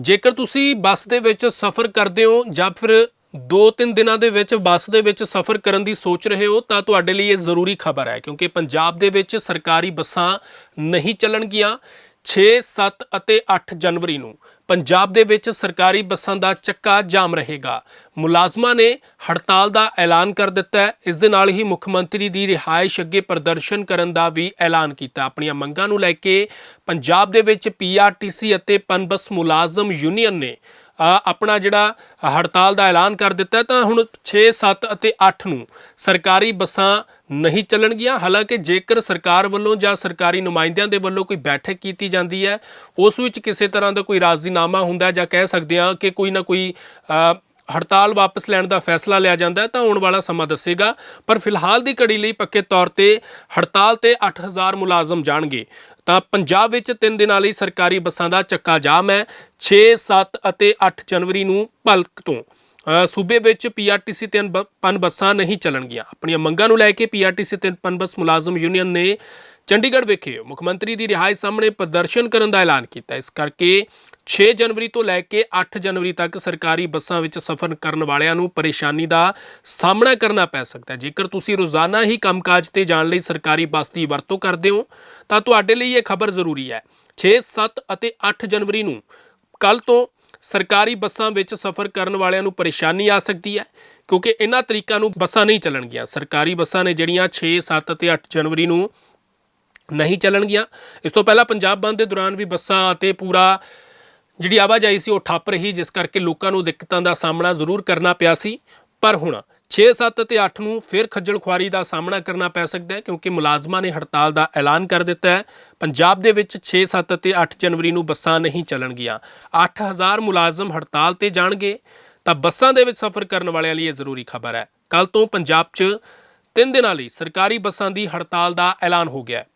ਜੇਕਰ ਤੁਸੀਂ ਬੱਸ ਦੇ ਵਿੱਚ ਸਫ਼ਰ ਕਰਦੇ ਹੋ ਜਾਂ ਫਿਰ 2-3 ਦਿਨਾਂ ਦੇ ਵਿੱਚ ਬੱਸ ਦੇ ਵਿੱਚ ਸਫ਼ਰ ਕਰਨ ਦੀ ਸੋਚ ਰਹੇ ਹੋ ਤਾਂ ਤੁਹਾਡੇ ਲਈ ਇਹ ਜ਼ਰੂਰੀ ਖਬਰ ਹੈ ਕਿਉਂਕਿ ਪੰਜਾਬ ਦੇ ਵਿੱਚ ਸਰਕਾਰੀ ਬੱਸਾਂ ਨਹੀਂ ਚੱਲਣਗੀਆਂ। 6, 7 ਅਤੇ 8 ਜਨਵਰੀ ਨੂੰ ਪੰਜਾਬ ਦੇ ਵਿੱਚ ਸਰਕਾਰੀ ਬੱਸਾਂ ਦਾ ਚੱਕਾ ਜਾਮ ਰਹੇਗਾ। ਮੁਲਾਜ਼ਮਾਂ ਨੇ ਹੜਤਾਲ ਦਾ ਐਲਾਨ ਕਰ ਦਿੱਤਾ ਹੈ। ਇਸ ਦੇ ਨਾਲ ਹੀ ਮੁੱਖ ਮੰਤਰੀ ਦੀ ਰਿਹਾਇਸ਼ ਅੱਗੇ ਪ੍ਰਦਰਸ਼ਨ ਕਰਨ ਦਾ ਵੀ ਐਲਾਨ ਕੀਤਾ। ਆਪਣੀਆਂ ਮੰਗਾਂ ਨੂੰ ਲੈ ਕੇ ਪੰਜਾਬ ਦੇ ਵਿੱਚ ਪੀਆਰਟੀਸੀ ਅਤੇ ਪਨਬਸ ਮੁਲਾਜ਼ਮ ਯੂਨੀਅਨ ਨੇ ਆਪਣਾ ਜਿਹੜਾ ਹੜਤਾਲ ਦਾ ਐਲਾਨ ਕਰ ਦਿੱਤਾ ਤਾਂ ਹੁਣ 6 7 ਅਤੇ 8 ਨੂੰ ਸਰਕਾਰੀ ਬੱਸਾਂ ਨਹੀਂ ਚੱਲਣਗੀਆਂ। ਹਾਲਾਂਕਿ ਜੇਕਰ ਸਰਕਾਰ ਵੱਲੋਂ ਜਾਂ ਸਰਕਾਰੀ ਨੁਮਾਇੰਦਿਆਂ ਦੇ ਵੱਲੋਂ ਕੋਈ ਬੈਠਕ ਕੀਤੀ ਜਾਂਦੀ ਹੈ, ਉਸ ਵਿੱਚ ਕਿਸੇ ਤਰ੍ਹਾਂ ਦਾ ਕੋਈ ਰਾਜ਼ੀਨਾਮਾ ਹੁੰਦਾ ਜਾਂ ਕਹਿ ਸਕਦੇ ਹਾਂ ਕਿ ਕੋਈ ਨਾ ਕੋਈ ਹੜਤਾਲ ਵਾਪਸ ਲੈਣ ਦਾ ਫੈਸਲਾ ਲਿਆ ਜਾਂਦਾ ਤਾਂ ਆਉਣ ਵਾਲਾ ਸਮਾਂ ਦੱਸੇਗਾ। ਪਰ ਫਿਲਹਾਲ ਦੀ ਘੜੀ ਲਈ ਪੱਕੇ ਤੌਰ ਤੇ ਹੜਤਾਲ ਤੇ 8000 ਮੁਲਾਜ਼ਮ ਜਾਣਗੇ। ਤਾਂ ਪੰਜਾਬ ਵਿੱਚ 3 ਦਿਨਾਂ ਲਈ ਸਰਕਾਰੀ ਬੱਸਾਂ ਦਾ ਚੱਕਾ ਜਾਮ ਹੈ। 6 7 ਅਤੇ 8 ਜਨਵਰੀ ਨੂੰ ਭਲਕ ਤੋਂ। ਸੂਬੇ ਵਿੱਚ ਪੀਆਰਟੀਸੀ ਤੇ ਅਨਬ- ਪਨ ਬੱਸਾਂ ਨਹੀਂ ਚੱਲਣਗੀਆਂ। ਆਪਣੀਆਂ ਮੰਗਾਂ ਨੂੰ ਲੈ ਕੇ ਪੀਆਰਟੀਸੀ ਤੇ ਪਨ ਬੱਸ ਮੁਲਾਜ਼ਮ ਯੂਨੀਅਨ ਨੇ ਚੰਡੀਗੜ੍ਹ ਵਿਖੇ ਮੁੱਖ ਮੰਤਰੀ ਦੀ ਰਿਹਾਇਸ਼ ਸਾਹਮਣੇ ਪ੍ਰਦਰਸ਼ਨ ਕਰਨ ਦਾ ਐਲਾਨ ਕੀਤਾ। ਇਸ ਕਰਕੇ 6 ਜਨਵਰੀ ਤੋਂ ਲੈ ਕੇ 8 ਜਨਵਰੀ ਤੱਕ ਸਰਕਾਰੀ ਬੱਸਾਂ ਵਿੱਚ ਸਫ਼ਰ ਕਰਨ ਵਾਲਿਆਂ ਨੂੰ ਪਰੇਸ਼ਾਨੀ ਦਾ ਸਾਹਮਣਾ ਕਰਨਾ ਪੈ ਸਕਦਾ ਹੈ। ਜੇਕਰ ਤੁਸੀਂ ਰੋਜ਼ਾਨਾ ਹੀ ਕੰਮਕਾਜ ਤੇ ਜਾਣ ਲਈ ਸਰਕਾਰੀ ਬੱਸ ਦੀ ਵਰਤੋਂ ਕਰਦੇ ਹੋ, ਤਾਂ ਤੁਹਾਡੇ ਲਈ ਇਹ ਖਬਰ ਜ਼ਰੂਰੀ ਹੈ। 6 7 ਅਤੇ 8 ਜਨਵਰੀ ਨੂੰ ਕੱਲ ਤੋਂ ਸਰਕਾਰੀ ਬੱਸਾਂ ਵਿੱਚ ਸਫ਼ਰ ਕਰਨ ਵਾਲਿਆਂ ਨੂੰ ਪਰੇਸ਼ਾਨੀ ਆ ਸਕਦੀ ਹੈ, ਕਿਉਂਕਿ ਇਹਨਾਂ ਤਰੀਕਾਂ ਨੂੰ ਬੱਸਾਂ ਨਹੀਂ ਚੱਲਣਗੀਆਂ। ਸਰਕਾਰੀ ਬੱਸਾਂ ਨੇ ਜਿਹੜੀਆਂ 6 7 ਅਤੇ 8 ਜਨਵਰੀ ਨੂੰ ਨਹੀਂ ਚੱਲਣਗੀਆਂ। ਇਸ ਤੋਂ ਪਹਿਲਾਂ ਪੰਜਾਬ ਬੰਦ ਦੇ ਦੌਰਾਨ ਵੀ ਬੱਸਾਂ ਅਤੇ ਪੂਰਾ ਜਿਹੜੀ ਆਵਾਜਾਈ ਸੀ, ਉਹ ਠੱਪ ਰਹੀ, ਜਿਸ ਕਰਕੇ ਲੋਕਾਂ ਨੂੰ ਦਿੱਕਤਾਂ ਦਾ ਸਾਹਮਣਾ ਜ਼ਰੂਰ ਕਰਨਾ ਪਿਆ ਸੀ। ਪਰ ਹੁਣ 6 7 ਅਤੇ 8 ਨੂੰ ਫਿਰ ਖੱਜਲ ਖੁਆਰੀ ਦਾ ਸਾਹਮਣਾ ਕਰਨਾ ਪੈ ਸਕਦਾ ਹੈ, ਕਿਉਂਕਿ ਮੁਲਾਜ਼ਮਾਂ ਨੇ ਹੜਤਾਲ ਦਾ ਐਲਾਨ ਕਰ ਦਿੱਤਾ ਹੈ। ਪੰਜਾਬ ਦੇ ਵਿੱਚ 6 7 ਅਤੇ 8 ਜਨਵਰੀ ਨੂੰ ਬੱਸਾਂ ਨਹੀਂ ਚੱਲਣਗੀਆਂ। 8000 ਮੁਲਾਜ਼ਮ ਹੜਤਾਲ ਤੇ ਜਾਣਗੇ, ਤਾਂ ਬੱਸਾਂ ਦੇ ਵਿੱਚ ਸਫ਼ਰ ਕਰਨ ਵਾਲਿਆਂ ਲਈ ਇਹ ਜ਼ਰੂਰੀ ਖਬਰ ਹੈ। ਕੱਲ ਤੋਂ ਪੰਜਾਬ 'ਚ ਤਿੰਨ ਦਿਨਾਂ ਲਈ ਸਰਕਾਰੀ ਬੱਸਾਂ ਦੀ ਹੜਤਾਲ ਦਾ ਐਲਾਨ ਹੋ ਗਿਆ ਹੈ।